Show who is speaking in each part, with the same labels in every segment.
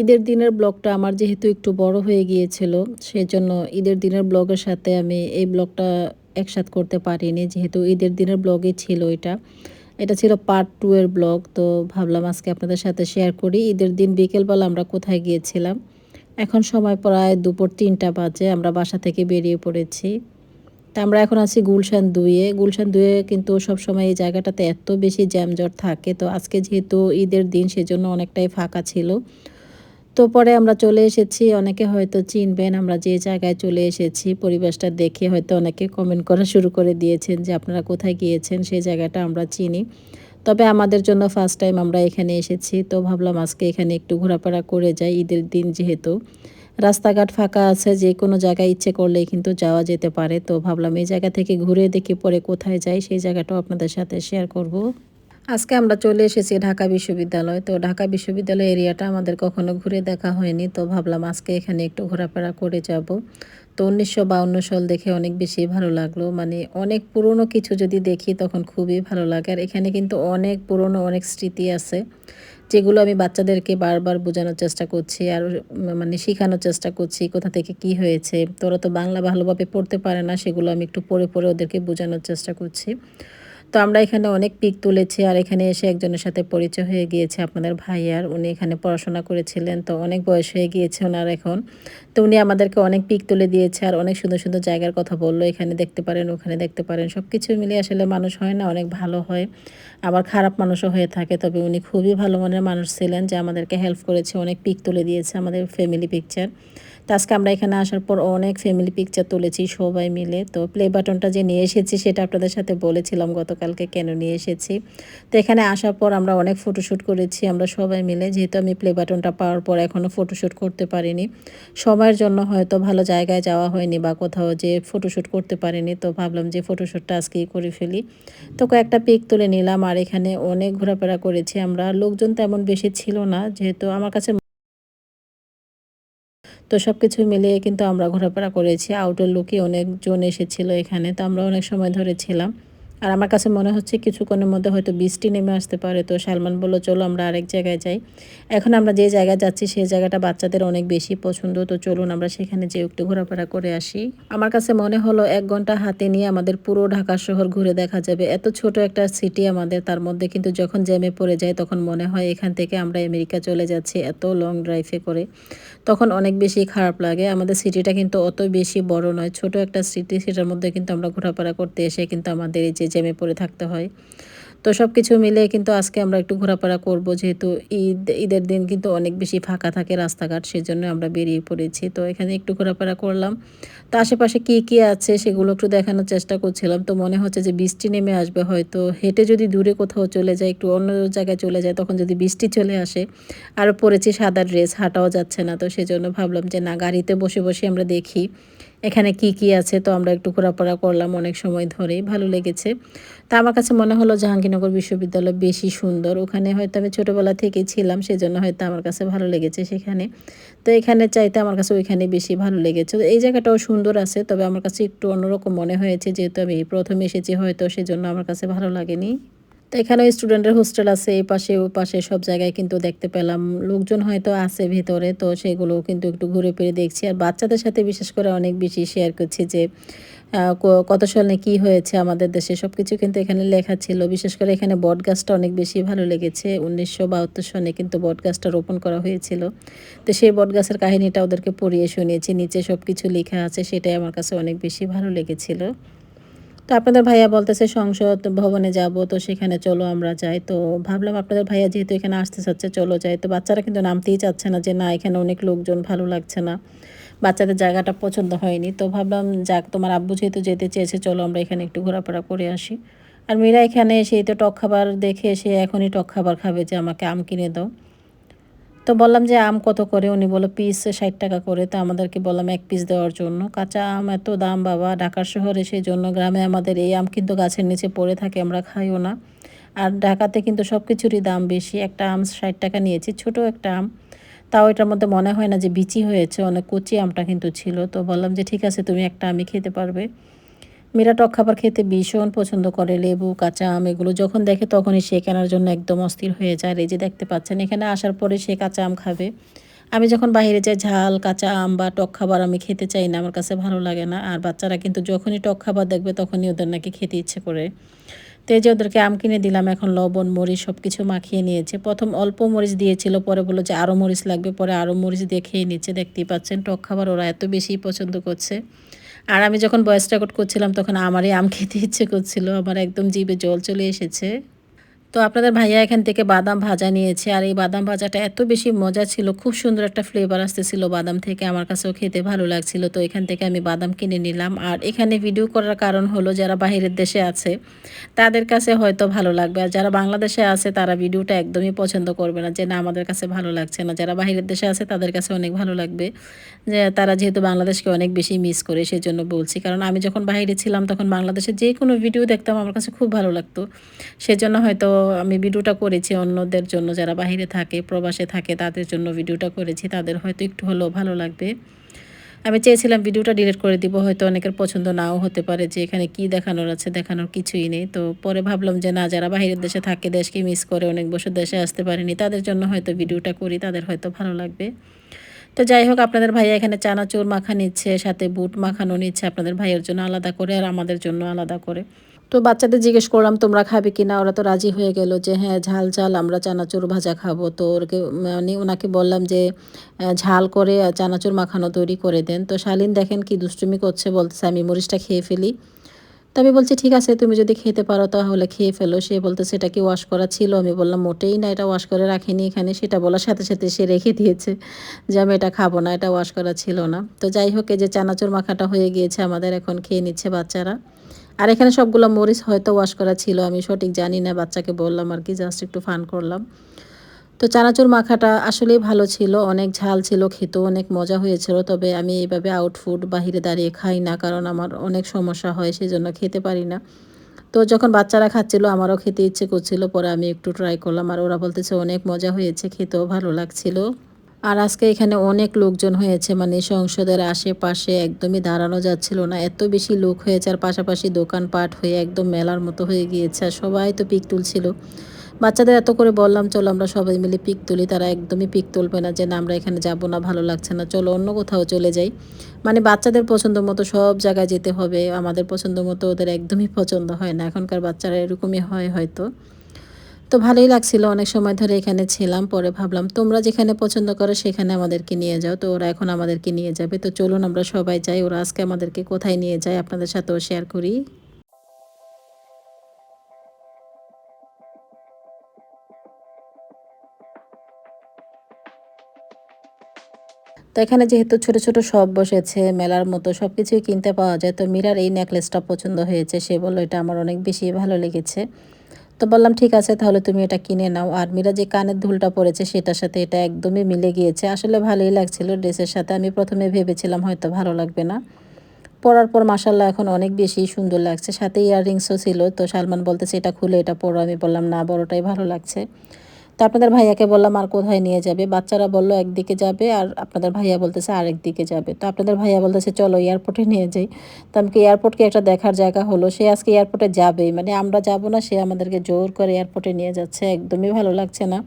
Speaker 1: ঈদের দিনের ব্লগটা আমার যেহেতু একটু বড় হয়ে গিয়েছিল, সেজন্য ঈদের দিনের ব্লগের সাথে আমি এই ব্লগটা একসাথ করতে পারিনি, যেহেতু ঈদের দিনের ব্লগই ছিল এটা। এটা ছিল পার্ট টু এর ব্লগ, তো ভাবলাম আজকে আপনাদের সাথে শেয়ার করি। ঈদের দিন বিকেলবেলা আমরা কোথায় গিয়েছিলাম? এখন সময় প্রায় দুপুর তিনটা বাজে, আমরা বাসা থেকে বেরিয়ে পড়েছি। তা আমরা এখন আছি গুলশান দুইয়ে। গুলশান দুয়ে কিন্তু সবসময় এই জায়গাটাতে এত বেশি জ্যামজট থাকে, তো আজকে যেহেতু ঈদের দিন, সেজন্য অনেকটাই ফাঁকা ছিল। তো পরে আমরা চলে এসেছি। অনেকে হয়তো চিনবেন, আমরা যে জায়গায় চলে এসেছি, পরিবেশটা দেখে হয়তো অনেকে কমেন্ট করা শুরু করে দিয়েছেন যে আপনারা কোথায় গিয়েছেন সেই জায়গাটা আমরা চিনি। তবে আমাদের জন্য ফার্স্ট টাইম আমরা এখানে এসেছি। তো ভাবলাম আজকে এখানে একটু ঘোরাফেরা করে যাই, ঈদের দিন যেহেতু। রাস্তাঘাট ফাঁকা আছে, যে কোনো জায়গায় ইচ্ছে করলেই কিন্তু যাওয়া যেতে পারে। তো ভাবলাম এই জায়গা থেকে ঘুরে দেখি পরে কোথায় যাই, সেই জায়গাটাও আপনাদের সাথে শেয়ার করব। আজকে আমরা চলে এসেছি ঢাকা বিশ্ববিদ্যালয়। তো ঢাকা বিশ্ববিদ্যালয় এরিয়াটা আমাদের কখনো ঘুরে দেখা হয়নি। তো ভাবলাম আজকে এখানে একটু ঘোরাফেরা করে যাব। তো উনিশশো বাউন্ন সাল দেখে অনেক বেশি ভালো লাগল। মানে অনেক পুরনো কিছু যদি দেখি তখন খুবই ভালো লাগে। আর এখানে কিন্তু অনেক পুরনো অনেক স্মৃতি আছে, যেগুলো আমি বাচ্চাদেরকে বারবার বোঝানোর চেষ্টা করছি আর মানে শেখানোর চেষ্টা করছি, কোথা থেকে কি হয়েছে। তোরা তো বাংলা ভালোভাবে পড়তে পারে না, সেগুলো আমি একটু পড়ে পড়ে ওদেরকে বোঝানোর চেষ্টা করছি। তো আমরা এখানে অনেক পিক তুলেছি আর এখানে এসে একজনের সাথে পরিচয় হয়ে গিয়েছে আপনাদের ভাইয়ার উনি এখানে পড়াশোনা করেছিলেন, তো অনেক বয়স হয়ে গিয়েছে ওনার এখন। তো উনি আমাদেরকে অনেক পিক তুলে দিয়েছে আর অনেক সুন্দর সুন্দর জায়গার কথা বলল, এখানে দেখতে পারেন, ওখানে দেখতে পারেন। সব কিছু মিলিয়ে আসলে মানুষ হয় না, অনেক ভালো হয়। আবার খারাপ মানুষও হয়ে থাকে, তবে উনি খুবই ভালো মনের মানুষ ছিলেন যে আমাদেরকে হেল্প করেছে, অনেক পিক তুলে দিয়েছে আমাদের ফ্যামিলি পিকচার তো আজকে আমরা এখানে আসার পর অনেক ফ্যামিলি পিকচার তুলেছি, সবাই মিলে। তো প্লে বাটনটা যে নিয়ে এসেছি সেটা আপনাদের সাথে বলেছিলাম গতকালকে কেন নিয়ে এসেছি। তো এখানে আসার পর আমরা অনেক ফটোশ্যুট করেছি, আমরা সবাই মিলে। যেহেতু আমি প্লে বাটনটা পাওয়ার পর এখনও ফটোশ্যুট করতে পারিনি। সময়ের জন্য হয়তো ভালো জায়গায় যাওয়া হয়নি বা কোথাও যে ফটোশ্যুট করতে পারিনি, তো ভাবলাম যে ফটোশ্যুটটা আজকেই করে ফেলি। তো কয়েকটা পিক তুলে নিলাম, আর এখানে অনেক ঘোরাফেরা করেছি আমরা। লোকজন তেমন বেশি ছিল না, যেহেতু আমার কাছে তো সব কিছু মিলিয়ে কিন্তু আমরা ঘোরাফেরা করেছি। আউটের লুকে অনেকজন এসেছিল এখানে, তো আমরা অনেক সময় ধরে ছিলাম। আর আমার কাছে মনে হচ্ছে কিছুক্ষণের মধ্যে হয়তো বৃষ্টি নেমে আসতে পারে। তো সালমান বলল, চলো আমরা আরেক জায়গায় যাই। এখন আমরা যে জায়গায় যাচ্ছি সেই জায়গাটা বাচ্চাদের অনেক বেশি পছন্দ। তো চলুন আমরা সেখানে যে একটু ঘোরাফেরা করে আসি। আমার কাছে মনে হলো, এক ঘণ্টা হাতে নিয়ে আমাদের পুরো ঢাকা শহর ঘুরে দেখা যাবে। এত ছোট একটা সিটি আমাদের, তার মধ্যে কিন্তু যখন জ্যামে পড়ে যায় তখন মনে হয় এখান থেকে আমরা আমেরিকা চলে যাচ্ছি এত লং ড্রাইভে করে। তখন অনেক বেশি খারাপ লাগে। আমাদের সিটিটা কিন্তু অত বেশি বড় নয়, ছোট একটা সিটি সেটার মধ্যে কিন্তু আমরা ঘোরাফেরা করতে এসে কিন্তু আমাদের এই যে জ্যামে পড়ে থাকতে হয়। তো সব কিছু মিলে কিন্তু আজকে আমরা একটু ঘোরাফেরা করব, যেহেতু ঈদ, ঈদের দিন কিন্তু অনেক বেশি ফাঁকা থাকে রাস্তাঘাট, সেজন্য আমরা বেরিয়ে পড়েছি। তো এখানে একটু ঘোরাফেরা করলাম। তো আশেপাশে কী কী আছে সেগুলো একটু দেখানোর চেষ্টা করছিলাম। তো মনে হচ্ছে যে বৃষ্টি নেমে আসবে, হয়তো হেঁটে যদি দূরে কোথাও চলে যায়, একটু অন্য জায়গায় চলে যায়, তখন যদি বৃষ্টি চলে আসে, আর পরেছি সাদা ড্রেস, হাঁটাও যাচ্ছে না। তো সেজন্য ভাবলাম যে না, গাড়িতে বসে বসে আমরা দেখি। এখানে কি কি আছে? তো আমরা একটু ঘোরাফেরা করলাম অনেক সময় ধরেই, ভালো লেগেছে। তা আমার কাছে মনে হলো জাহাঙ্গীরনগর বিশ্ববিদ্যালয় বেশি সুন্দর। ওখানে হয়তো আমি ছোটোবেলা থেকেই ছিলাম, সেজন্য হয়তো আমার কাছে ভালো লেগেছে সেখানে। তো এখানে চাইতে আমার কাছে ওইখানে বেশি ভালো লেগেছে। এই জায়গাটাও সুন্দর আছে, তবে আমার কাছে একটু অন্যরকম মনে হয়েছে, যেহেতু আমি প্রথম এসেছি হয়তো, সেজন্য আমার কাছে ভালো লাগেনি। তো এখানেও স্টুডেন্টের হোস্টেল আছে, এই পাশে, ও পাশে সব জায়গায় কিন্তু দেখতে পেলাম। লোকজন হয়তো আছে ভিতরে, তো সেগুলো কিন্তু একটু ঘুরে ফিরে দেখছি। আর বাচ্চাদের সাথে বিশেষ করে অনেক বেশি শেয়ার করছি যে কত সালে কি হয়েছে আমাদের দেশে সব কিছু কিন্তু এখানে লেখা ছিল। বিশেষ করে এখানে বট গাছটা অনেক বেশি ভালো লেগেছে। উনিশশো বাহাত্তর সনে কিন্তু বট গাছটা রোপণ করা হয়েছিল। তো সেই বট গাছের কাহিনীটা ওদেরকে পড়িয়ে শুনিয়েছি। নিচে সব কিছু লেখা আছে, সেটাই আমার কাছে অনেক বেশি ভালো লেগেছিলো। তো আপনাদের ভাইয়া বলতেছে সংসদ ভবনে যাব, তো সেখানে চলো আমরা যাই। তো ভাবলাম আপনাদের ভাইয়া যেহেতু এখানে আসতে চাচ্ছে, চলো যাই। তো বাচ্চারা কিন্তু নামতেই চাচ্ছে না যে না, এখানে অনেক লোকজন ভালো লাগছে না। বাচ্চাদের জায়গাটা পছন্দ হয়নি। তো ভাবলাম, যাক, তোমার আব্বু যেহেতু যেতে চেয়েছে, চলো আমরা এখানে একটু ঘোরাফেরা করে আসি। আর মীরা এখানে সেই তো টক খাবার দেখে সে এখনই টক খাবার খাবে যে আমাকে আম কিনে দাও। তো বললাম যে আম কত করে? উনি বলো পিস ষাট টাকা করে। তো আমাদেরকে বললাম, এক পিস দেওয়ার জন্য। কাঁচা আম এত দাম বাবা, ঢাকার শহরে সেই জন্য গ্রামে আমাদের এই আম কিন্তু গাছের নিচে পড়ে থাকে, আমরা খাইও না। আর ঢাকাতে কিন্তু সব কিছুরই দাম বেশি। একটা আম ষাট টাকা নিয়েছি, ছোট একটা আম। তাও এটার মধ্যে মনে হয় না যে বিচি হয়েছে, অনেক কচি আমটা কিন্তু ছিল। তো বললাম যে, ঠিক আছে, তুমি একটা আমি খেতে পারবে। মেয়েরা টক খাবার খেতে ভীষণ পছন্দ করে, লেবু, কাঁচা আম এগুলো যখন দেখে তখনই সে কেনার জন্য একদম অস্থির হয়ে যায়। যে দেখতে পাচ্ছেন, এখানে আসার পরে সে কাঁচা আম খাবে। আমি যখন বাইরে যাই, ঝাল, কাঁচা আম বা টক খাবার আমি খেতে চাই না, আমার কাছে ভালো লাগে না। আর বাচ্চারা কিন্তু যখনই টক খাবার দেখবে তখনই ওদের নাকি খেতে ইচ্ছে করে। তো যে ওদেরকে আম কিনে দিলাম, এখন লবণ, মরিচ সব কিছু মাখিয়ে নিয়েছে। প্রথম অল্প মরিচ দিয়েছিল, পরে বলল যে আরও মরিচ লাগবে, পরে আরও মরিচ দিয়ে খেয়ে নিচ্ছে। দেখতেই পাচ্ছেন, টক খাবার ওরা এত বেশি পছন্দ করছে। আর আমি যখন বয়স রেকর্ড করছিলাম, তখন আমারই আম খেতে ইচ্ছে করছিল। আমার একদম জিভে জল চলে এসেছে। তো আপনাদের ভাইয়া এখান থেকে বাদাম ভাজা নিয়েছে। আর এই বাদাম ভাজাটা এত বেশি মজা ছিল, খুব সুন্দর একটা ফ্লেভার আসতেছিল বাদাম থেকে, আমার কাছেও খেতে ভালো লাগছিল। তো এখান থেকে আমি বাদাম কিনে নিলাম। আর এখানে ভিডিও করার কারণ হলো, যারা বাহিরের দেশে আছে, তাদের কাছে হয়তো ভালো লাগবে। আর যারা বাংলাদেশে আছে, তারা ভিডিওটা একদমই পছন্দ করবে না, যে না, আমাদের কাছে ভালো লাগছে না। যারা বাহিরের দেশে আছে, তাদের কাছে অনেক ভালো লাগবে। যে তারা যেহেতু বাংলাদেশকে অনেক বেশি মিস করে সেই জন্য বলছি। কারণ আমি যখন বাইরে ছিলাম, তখন বাংলাদেশে যে কোনো ভিডিও দেখতাম, আমার কাছে খুব ভালো লাগতো। সেজন্য হয়তো আমি ভিডিওটা করেছি অন্যদের জন্য, যারা বাহিরে থাকে, প্রবাসে থাকে, তাদের জন্য ভিডিওটা করেছি, তাদের হয়তো একটু হলেও ভালো লাগবে। আমি চেয়েছিলাম ভিডিওটা ডিলিট করে দিব, হয়তো অনেকের পছন্দ নাও হতে পারে যে এখানে কি দেখানোর আছে, দেখানোর কিছুই নেই। তো পরে ভাবলাম যে না, যারা বাহিরের দেশে থাকে, দেশকে মিস করে, অনেক বছর দেশে আসতে পারেনি, তাদের জন্য হয়তো ভিডিওটা করি, তাদের হয়তো ভালো লাগবে। তো যাই হোক, আপনাদের ভাইয়া এখানে চানাচুর মাখা নিচ্ছে, সাথে বুট মাখানো নিচ্ছে, আপনাদের ভাইয়ের জন্য আলাদা করে আর আমাদের জন্য আলাদা করে। তো বাচ্চাদের জিজ্ঞেস করলাম, তোমরা খাবে কি না ওরা তো রাজি হয়ে গেল যে হ্যাঁ ঝাল ঝাল, আমরা চানাচুর ভাজা খাব। তো ওরকে মানে ওনাকে বললাম যে ঝাল করে চানাচুর মাখানো তৈরি করে দেন। তো শালিন দেখেন কি দুষ্টুমি করছে, বলতেছে, আমি মরিচটা খেয়ে ফেলি। তো আমি বলছি, ঠিক আছে, তুমি যদি খেতে পারো তাহলে খেয়ে ফেলো। সে বলতে সেটা কি ওয়াশ করা ছিল? আমি বললাম, মোটেই না, এটা ওয়াশ করে রাখিনি এখানে। সেটা বলার সাথে সাথে সে রেখে দিয়েছে যে, আমি এটা খাব না, এটা ওয়াশ করা ছিল না। তো যাই হোক যে চানাচুর মাখাটা হয়ে গিয়েছে আমাদের এখন, খেয়ে নিচ্ছে বাচ্চারা। আর এখানে সবগুলো মরিচ হয়তো ওয়াশ করা ছিল, আমি সঠিক জানি না, বাচ্চাকে বললাম আর কি জাস্ট একটু ফান করলাম। তো চানাচুর মাখাটা আসলেই ভালো ছিল, অনেক ঝাল ছিল, খেতেও অনেক মজা হয়েছিল, তবে আমি এইভাবে আউটফুড বাহিরে দাঁড়িয়ে খাই না, কারণ আমার অনেক সমস্যা হয় সেই জন্য খেতে পারি না। তো যখন বাচ্চারা খাচ্ছিল, আমারও খেতে ইচ্ছে করছিল, পরে আমি একটু ট্রাই করলাম, আর ওরা বলতেছে অনেক মজা হয়েছে, খেতেও ভালো লাগছিল। আর আজকে এখানে অনেক লোকজন হয়েছে মানে সংসদের আশেপাশে একদমই দাঁড়ানো যাচ্ছিল না। এত বেশি লোক হয়েছে আর পাশাপাশি দোকানপাট হয়ে একদম মেলার মতো হয়ে গিয়েছে আর সবাই তো পিক তুলছিল। বাচ্চাদের এত করে বললাম, চলো আমরা সবাই মিলে পিক তুলি, তারা একদমই পিক তুলবে না যে না, আমরা এখানে যাব না, ভালো লাগছে না, চলো অন্য কোথাও চলে যাই। মানে বাচ্চাদের পছন্দ মতো সব জায়গায় যেতে হবে, আমাদের পছন্দ মতো ওদের একদমই পছন্দ হয় না, এখনকার বাচ্চারা এরকমই হয় হয়তো। তো ভালোই লাগছিল। অনেক সময় ধরে এখানে ছিলাম, পরে ভাবলাম তোমরা যেখানে পছন্দ করো সেখানে আমাদেরকে নিয়ে যাও। তো ওরা এখন আমাদেরকে নিয়ে যাবে। তো চলুন আমরা সবাই যাই। ওরা আজকে আমাদেরকে কোথায় নিয়ে যায় আপনাদের সাথেও শেয়ার করি। তো এখানে যেহেতু ছোট ছোট সব বসেছে, মেলার মতো সব কিছুই কিনতে পাওয়া যায়, তো মীরার এই নেকলেসটা পছন্দ হয়েছে। সে বলল, এটা আমার অনেক বেশি ভালো লেগেছে। তো বললাম, ঠিক আছে, তাহলে তুমি এটা কিনে নাও। আর মিরা যে কানের ধুলটা পরেছে, সেটার সাথে এটা একদমই মিলে গিয়েছে। আসলে ভালোই লাগছিল ড্রেসের সাথে। আমি প্রথমে ভেবেছিলাম হয়তো ভালো লাগবে না। পরার পর মাসাল্লাহ এখন অনেক বেশি সুন্দর লাগছে। সাথে ইয়াররিংসও ছিল। তো সালমান বলতেছে, এটা খুলে এটা পরো। আমি বললাম, না, বড়টাই ভালো লাগছে। তো আপনাদের ভাইয়াকে বললাম আর কোথায় নিয়ে যাবে। বাচ্চারা বলল একদিকে যাবে আর আপনাদের ভাইয়া বলতেছে আরেক দিকে যাবে। তো আপনাদের ভাইয়া বলতেছে, চলো এয়ারপোর্টে নিয়ে যাই। তো আমাকে এয়ারপোর্টকে একটা দেখার জায়গা হলো। সে আজকে এয়ারপোর্টে যাবেই। মানে আমরা যাব না, সে আমাদেরকে জোর করে এয়ারপোর্টে নিয়ে যাচ্ছে। একদমই ভালো লাগছে না।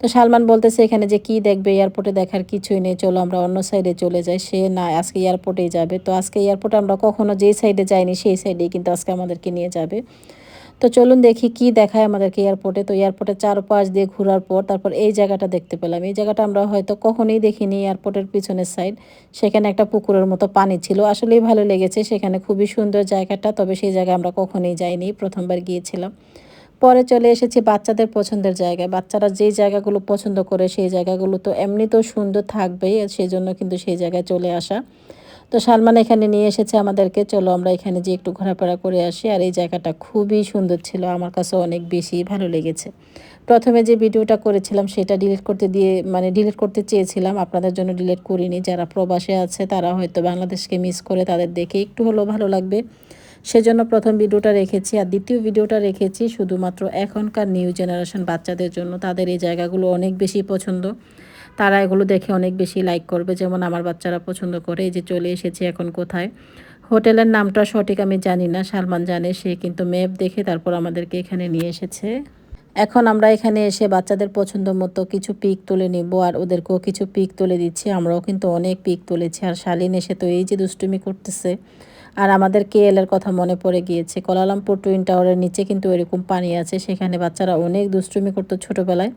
Speaker 1: তো সালমান বলতেছে, এখানে যে কি দেখবে এয়ারপোর্টে দেখার কিছুই নেই। চলো আমরা অন্য সাইডে চলে যাই। সে না, আজকে এয়ারপোর্টেই যাবে। তো আজকে এয়ারপোর্টে আমরা কখনো যেই সাইডে যাইনি, সেই সাইডেই কিন্তু আজকে আমাদেরকে নিয়ে যাবে। তো চলুন দেখি কি দেখায় আমাদেরকে এয়ারপোর্টে তো এয়ারপোর্টে চারপাশ দিয়ে ঘোরার পর তারপর এই জায়গাটা দেখতে পেলাম। এই জায়গাটা আমরা হয়তো কখনোই দেখিনি এয়ারপোর্টের পিছনের সাইড সেখানে একটা পুকুরের মতো পানি ছিল। আসলেই ভালো লেগেছে সেখানে খুবই সুন্দর জায়গাটা, তবে সেই জায়গায় আমরা কখনোই যাইনি, প্রথমবার গিয়েছিলাম। পরে চলে এসেছি বাচ্চাদের পছন্দের জায়গায়। বাচ্চারা যেই জায়গাগুলো পছন্দ করে সেই জায়গাগুলো তো এমনিতেও সুন্দর থাকবেই সেই জন্য কিন্তু সেই জায়গায় চলে আসা। তো সালমান এখানে নিয়ে এসেছে আমাদেরকে, চলো আমরা এখানে যে একটু ঘোরাফেরা করে আসি। আর এই জায়গাটা খুবই সুন্দর ছিল, আমার কাছে অনেক বেশি ভালো লেগেছে। প্রথমে যে ভিডিওটা করেছিলাম সেটা ডিলিট করতে দিয়ে মানে ডিলিট করতে চেয়েছিলাম, আপনাদের জন্য ডিলিট করিনি। যারা প্রবাসে আছে তারা হয়তো বাংলাদেশকে মিস করে, তাদের দেখে একটু হলেও ভালো লাগবে। সেজন্য প্রথম ভিডিওটা রেখেছি আর দ্বিতীয় ভিডিওটা রেখেছি শুধুমাত্র এখনকার নিউ জেনারেশন বাচ্চাদের জন্য। তাদের এই জায়গাগুলো অনেক বেশি পছন্দ। তারা এগুলো দেখে অনেক বেশি লাইক করবে। যেমন আমার বাচ্চারা পছন্দ করে এই যে চলে এসেছি এখন কোথায়। হোটেলের নামটা সঠিক আমি জানি না, সালমান জানে, সে কিন্তু ম্যাপ দেখে তারপর আমাদেরকে এখানে নিয়ে এসেছে। এখন আমরা এখানে এসে বাচ্চাদের পছন্দ মতো কিছু পিক তুলে নিব আর ওদেরকেও কিছু পিক তুলে দিচ্ছি। আমরাও কিন্তু অনেক পিক তুলেছি আর শালিন এসে তো এই যে দুষ্টুমি করতেছে। আর আমাদের কেএলের কথা মনে পড়ে গিয়েছে। কলালামপুর টুইন টাওয়ারের নিচে কিন্তু এরকম পানি আছে, সেখানে বাচ্চারা অনেক দুষ্টুমি করতো ছোটোবেলায়।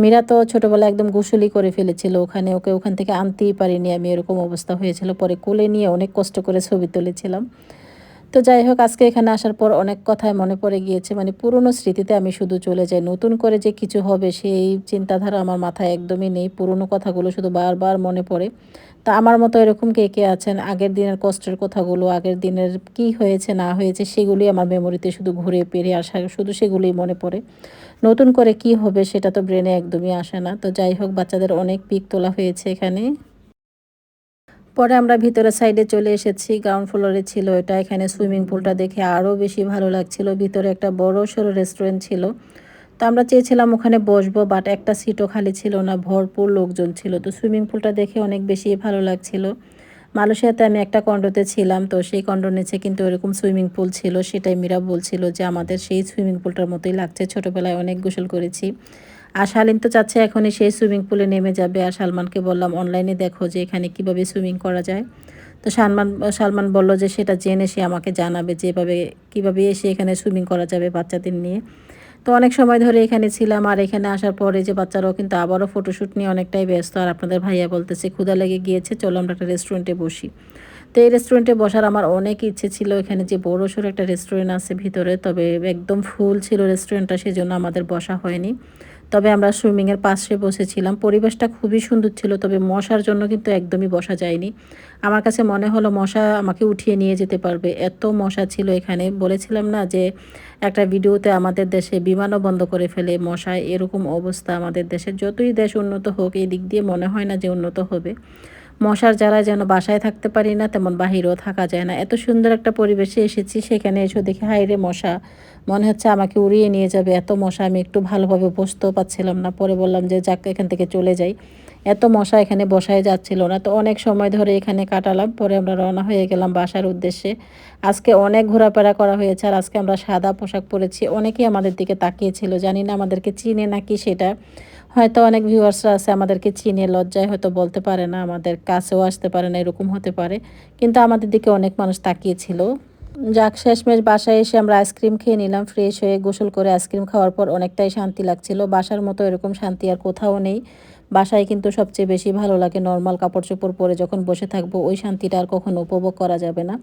Speaker 1: মীরা তো ছোটোবেলায় একদম গোসলি করে ফেলেছিল, ওখানে ওকে ওখান থেকে আনতেই পারিনি আমি, এরকম অবস্থা হয়েছিল। পরে কোলে নিয়ে অনেক কষ্ট করে ছবি তুলেছিলাম। তো যাই হোক, আজকে এখানে আসার পর অনেক কথাই মনে পড়ে গিয়েছে। মানে পুরনো স্মৃতিতে আমি শুধু চলে যাই। নতুন করে যে কিছু হবে সেই চিন্তাধারা আমার মাথায় একদমই নেই। পুরনো কথাগুলো শুধু বারবার মনে পড়ে। তা আমার মতো এরকম কে কে আছেন? আগের দিনের কষ্টের কথাগুলো, আগের দিনের কি হয়েছে, না হয়েছে, সেগুলি আমার মেমোরিতে শুধু ঘুরে পেরে আসা, শুধু সেগুলোই মনে পড়ে। নতুন করে কি হবে সেটা তো ব্রেনে একদমই আসে না। তো যাই হোক, বাচ্চাদের অনেক পিক তোলা হয়েছে এখানে। পরে আমরা ভিতরে সাইডে চলে এসেছি গ্রাউন্ড ফ্লোরে ছিল এটা, এখানে সুইমিং পুলটা দেখে আরও বেশি ভালো লাগছিল, ভিতরে একটা বড় সড়ো রেস্টুরেন্ট ছিল। তো আমরা চেয়েছিলাম ওখানে বসবো বাট একটা সিটও খালি ছিল না, ভরপুর লোকজন ছিল। তো সুইমিং পুলটা দেখে অনেক বেশি ভালো লাগছিল। মালয়েশিয়াতে আমি একটা কন্ডোতে ছিলাম, তো সেই কন্ডোর নিচে কিন্তু এরকম সুইমিং পুল ছিল, সেটাই মীরা বলছিল যে আমাদের সেই সুইমিং পুলটার মতোই লাগছে। ছোটোবেলায় অনেক গোসল করেছি। আর শালিন তো চাচ্ছে এখনই সেই সুইমিং পুলে নেমে যাবে। আর সালমানকে বললাম, অনলাইনে দেখো যে এখানে কীভাবে সুইমিং করা যায়। তো সালমান সালমান বলল যে সেটা জেনে সে আমাকে জানাবে যেভাবে কীভাবে এসে এখানে সুইমিং করা যাবে বাচ্চাদের নিয়ে। তো অনেক সময় ধরে এখানে ছিলাম আর এখানে আসার পরে যে বাচ্চারাও কিন্তু আবারও ফটোশ্যুট নিয়ে অনেকটাই ব্যস্ত। আর আপনাদের ভাইয়া বলতেছে ক্ষুদা লেগে গিয়েছে, চলো আমরা একটা রেস্টুরেন্টে বসি। তো এই রেস্টুরেন্টে বসার আমার অনেক ইচ্ছে ছিল। এখানে যে বড় সড়ো একটা রেস্টুরেন্ট আছে ভিতরে, তবে একদম ফুল ছিল রেস্টুরেন্টটা সেজন্য আমাদের বসা হয়নি। তবে আমরা সুইমিংয়ের পাশে বসেছিলাম। পরিবেশটা খুবই সুন্দর ছিল, তবে মশার জন্য কিন্তু একদমই বসা যায়নি। আমার কাছে মনে হলো মশা আমাকে উঠিয়ে নিয়ে যেতে পারবে। এত মশা ছিল এখানে। বলেছিলাম না যে, একটা ভিডিওতে আমাদের দেশে বিমানও বন্ধ করে ফেলে মশায় এরকম অবস্থা আমাদের দেশের যতই দেশ উন্নত হোক, এই দিক দিয়ে মনে হয় না যে উন্নত হবে। মশার যারা যেন বাসায় থাকতে পারি না, তেমন বাহিরেও থাকা যায় না। এত সুন্দর একটা পরিবেশে এসেছি, সেখানে এসে দেখে হাইরে মশা মনে হচ্ছে আমাকে উড়িয়ে নিয়ে যাবে। এত মশা, আমি একটু ভালোভাবে বসতেও পাচ্ছিলাম না। পরে বললাম যে, যাক, এখান থেকে চলে যাই। এত মশা এখানে বসায় যাচ্ছিল না। তো অনেক সময় ধরে এখানে কাটালাম। পরে আমরা রওনা হয়ে গেলাম বাসার উদ্দেশ্যে। আজকে অনেক ঘোরাফেরা করা হয়েছে আর আজকে আমরা সাদা পোশাক পরেছি। অনেকেই আমাদের দিকে তাকিয়েছিল। জানি না আমাদেরকে চিনে নাকি সেটা। হয়তো অনেক ভিউয়ার্সরা আছে আমাদেরকে চিনে, লজ্জায় হয়তো বলতে পারে না, আমাদের কাছেও আসতে পারে না, এরকম হতে পারে। কিন্তু আমাদের দিকে অনেক মানুষ তাকিয়েছিল। যাক, শেষমেশ বাসায় এসে আমরা আইসক্রিম খেয়ে নিলাম, ফ্রেশ হয়ে গোসল করে আইসক্রিম খাওয়ার পর অনেকটাই শান্তি লাগছিল। বাসার মতো এরকম শান্তি আর কোথাও নেই। বাসায় কিন্তু সবচেয়ে বেশি ভালো লাগে নর্মাল কাপড় চোপড় পরে যখন বসে থাকব, ওই শান্তিটা আর কখনো উপভোগ করা যাবে না।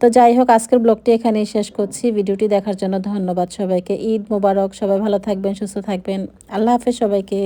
Speaker 1: তো যাই হোক, আজকের ব্লগটি এখানেই শেষ করছি। ভিডিওটি দেখার জন্য ধন্যবাদ সবাইকে। ঈদ মোবারক, সবাই ভালো থাকবেন, সুস্থ থাকবেন। আল্লাহ হাফেজ সবাইকে।